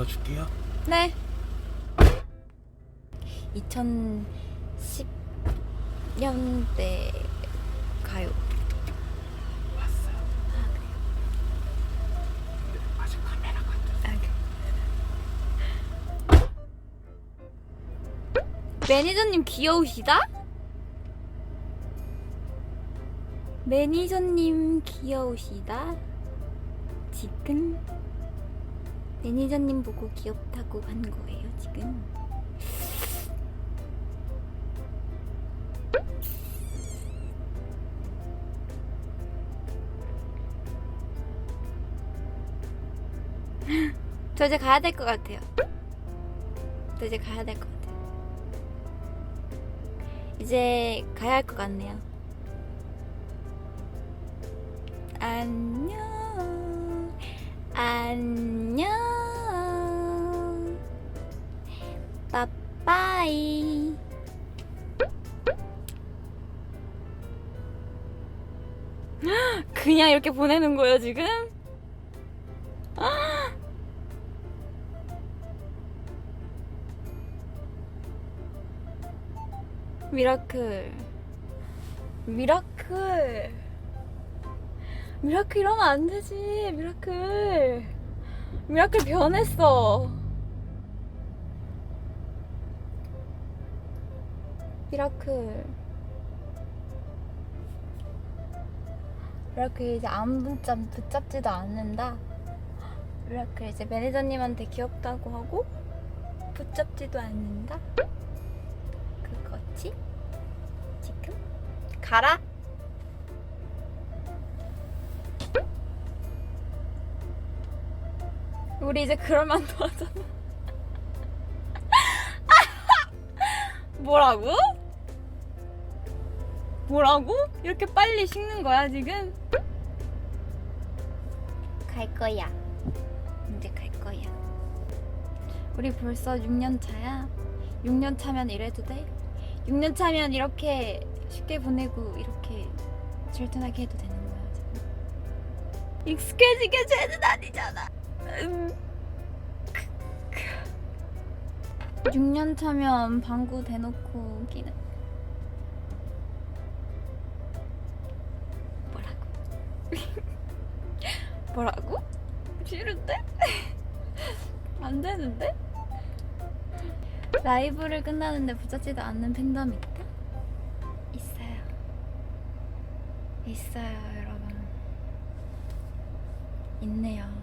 열어줄게요. 네. 2010년대 가요. 안 돼. 아, 매니저님 귀여우시다? 매니저님 귀여우시다? 지금 매니저님 보고 귀엽다고 한 거예요, 지금. 저 이제 가야 될 것 같아요. 저 이제 가야 될 것 같아요. 이제 가야 할 것 같네요. 안녕. 안녕. 빠빠이. 그냥 이렇게 보내는 거예요, 지금? 미라클. 미라클. 미라클 이러면 안 되지. 미라클. 미라클 변했어. 미라클. 미라클 이제 아무도 붙잡지도 않는다. 미라클 이제 매니저님한테 귀엽다고 하고 붙잡지도 않는다. 그거지? 지금? 가라! 우리 이제 그럴만 도 하잖아. 뭐라고? 뭐라고? 이렇게 빨리 식는 거야, 지금? 갈 거야. 이제 갈 거야. 우리 벌써 6년 차야. 6년 차면 이래도 돼? 6년 차면 이렇게 쉽게 보내고 이렇게 절단하게 해도 되는 거야 지금 익숙해지게 죄는 아니잖아 음. 6년 차면 방구 대놓고 끼는 뭐라고? 싫은데? 안 되는데? 라이브를 끝나는데 붙잡지도 않는 팬덤이 있다? 있어요. 있어요, 여러분. 있네요.